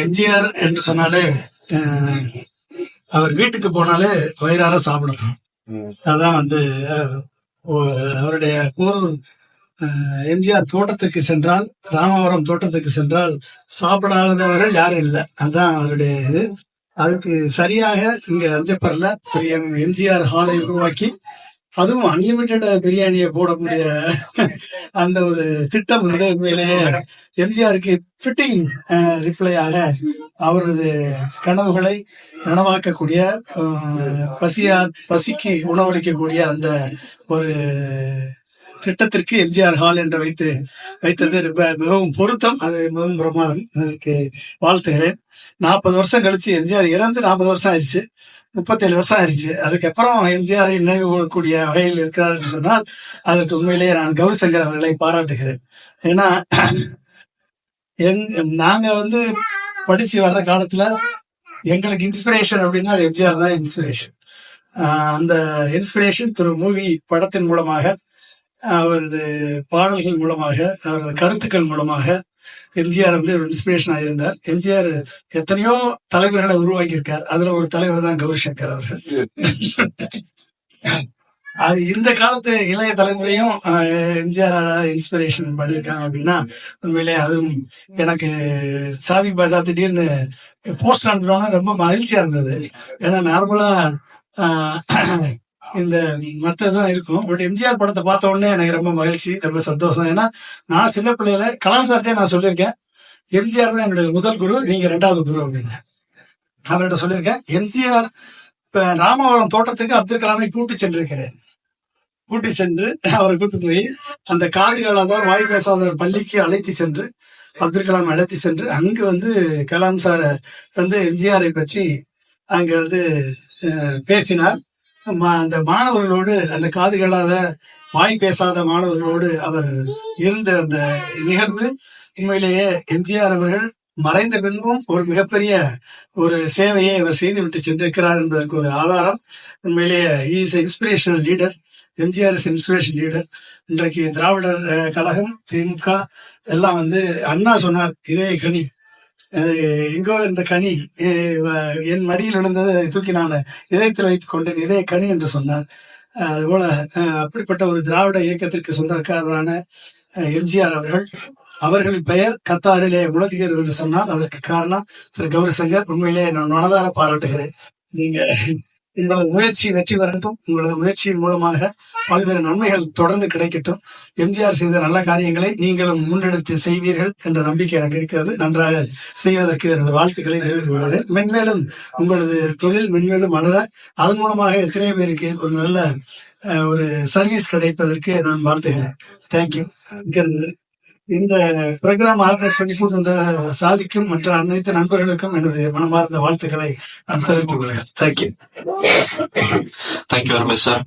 எம்ஜிஆர் என்று சொன்னாலே அவர் வீட்டுக்கு போனாலே வயிறார சாப்பிடணும். அதான் வந்து அவருடைய அஹ், எம்ஜிஆர் தோட்டத்துக்கு சென்றால் ராமவரம் தோட்டத்துக்கு சென்றால் சாப்பிடாதவர்கள் யாரும் இல்லை. அதான் அவருடைய இது. அதுக்கு சரியாக இங்க அஞ்சப்பர்ல பெரிய எம்ஜிஆர் ஹாலை உருவாக்கி அதுவும் அன்லிமிட்டெட் பிரியாணியை போடக்கூடிய அந்த ஒரு திட்டம் வந்து உண்மையிலேயே எம்ஜிஆருக்கு ஃபிட்டிங் ரிப்ளையாக அவரது கனவுகளை நனவாக்கக்கூடிய பசியார் பசிக்கு உணவளிக்கக்கூடிய அந்த ஒரு திட்டத்திற்கு எம்ஜிஆர் ஹால் என்று வைத்து வைத்தது ரொம்ப மிகவும் பொருத்தம். அது மிகவும் பிரமாதம். அதற்கு வாழ்த்துகிறேன். நாற்பது வருஷம் கழிச்சு எம்ஜிஆர் இறந்து நாற்பது வருஷம் ஆயிடுச்சு. முப்பத்தேழு வருஷம் ஆயிடுச்சு அதுக்கப்புறம் எம்ஜிஆரை நினைவு கூறக்கூடிய வகையில் இருக்கிறார் என்று சொன்னால் அதற்கு உண்மையிலேயே நான் கௌரி சங்கர் அவர்களை பாராட்டுகிறேன். ஏன்னா எங் நாங்க வந்து படிச்சு வர்ற காலத்துல எங்களுக்கு இன்ஸ்பிரேஷன் அப்படின்னா எம்ஜிஆர் தான் இன்ஸ்பிரேஷன் அந்த இன்ஸ்பிரேஷன் திரு மூவி படத்தின் மூலமாக அவரது பாடல்கள் மூலமாக அவரது கருத்துக்கள் மூலமாக எம்ஜிஆர் வந்து ஒரு இன்ஸ்பிரேஷன் ஆயிருந்தார். எம்ஜிஆர் எத்தனையோ தலைவர்களை உருவாக்கி இருக்கார் அதுல ஒரு தலைவர் தான் கௌரி சங்கர் அவர்கள். அது இந்த காலத்து இளைய தலைமுறையும் எம்ஜிஆர் இன்ஸ்பிரேஷன் பண்ணியிருக்காங்க அப்படின்னா உண்மையிலே அதுவும் எனக்கு சாதி பாஜா திடீர்னு போஸ்ட் அனுப்பினோன்னா ரொம்ப மகிழ்ச்சியா இருந்தது. ஏன்னா நார்மலா இந்த மத்ததான் இருக்கும். பட் எம்ஜிஆர் படத்தை பார்த்த உடனே எனக்கு ரொம்ப மகிழ்ச்சி ரொம்ப சந்தோஷம். ஏன்னா நான் சின்ன பிள்ளையில கலாம் சார்ட்டே நான் சொல்லியிருக்கேன். எம்ஜிஆர் தான் என்னுடைய முதல் குரு நீங்க ரெண்டாவது குரு அப்படின்னு அவர்கிட்ட சொல்லியிருக்கேன் எம்ஜிஆர் இப்ப ராமவரம் தோட்டத்துக்கு அப்துல் கலாமை கூட்டி சென்றிருக்கிறேன். கூட்டி சென்று அவரை கூட்டி போய் அந்த காதுகளாதார் வாய் பேசாதவர் பள்ளிக்கு அழைத்து சென்று அப்துல் கலாம் அழைத்து சென்று அங்கு வந்து கலாம் சார் வந்து எம்ஜிஆரை பற்றி அங்க வந்து பேசினார். அந்த மாணவர்களோடு அந்த காது கேளாத வாய் பேசாத மாணவர்களோடு அவர் இருந்த அந்த நிகழ்வு உண்மையிலேயே எம்ஜிஆர் அவர்கள் மறைந்த பின்பும் ஒரு மிகப்பெரிய ஒரு சேவையை அவர் செய்துவிட்டு சென்றிருக்கிறார் என்பதற்கு ஒரு ஆதாரம். உண்மையிலேயே is inspirational leader MGR is inspiration leader இன்றைக்கு திராவிடர் கழகம் திமுக எல்லாம் வந்து அண்ணா சொன்னார் இதே கனி எங்கோ இருந்த கனி வ- என் மடியில் விழுந்ததை தூக்கி நான் இதயத்தில் வைத்துக் கொண்டேன். இதய கனி என்று சொன்னார். அதுபோல அப்படிப்பட்ட ஒரு திராவிட இயக்கத்திற்கு சொந்தக்காரரான எம்ஜிஆர் அவர்கள் அவர்களின் பெயர் கத்தாரிலே முழங்குகிறது என்று சொன்னால் அதற்கு காரணம் திரு கௌரி சங்கர். உண்மையிலே நான் மனதார பாராட்டுகிறேன். நீங்க உங்களது முயற்சி வெற்றி பெறட்டும். உங்களது முயற்சியின் மூலமாக பல்வேறு நன்மைகள் தொடர்ந்து கிடைக்கட்டும். எம்ஜிஆர் செய்த நல்ல காரியங்களை நீங்களும் முன்னெடுத்து செய்வீர்கள் என்ற நம்பிக்கை எனக்கு இருக்கிறது. நன்றாக செய்வதற்கு எனது வாழ்த்துக்களை தெரிவித்துக் கொள்கிறேன். மென்மேலும் உங்களது தொழில் மென்மேலும் வளர அதன் மூலமாக எத்தனை பேருக்கு ஒரு நல்ல ஒரு சர்வீஸ் கிடைப்பதற்கு நான் வாழ்த்துகிறேன். தேங்க்யூ இந்த ப்ரோக்ராம் ஆர்கனைஸ் பண்ணி கொண்டு வந்த சாதிக்கும் மற்ற அனைத்து நண்பர்களுக்கும் எனது மனமார்ந்த வாழ்த்துக்களை நான் தெரிவித்துக் கொள்கிறேன். Thank you Thank you very much, sir.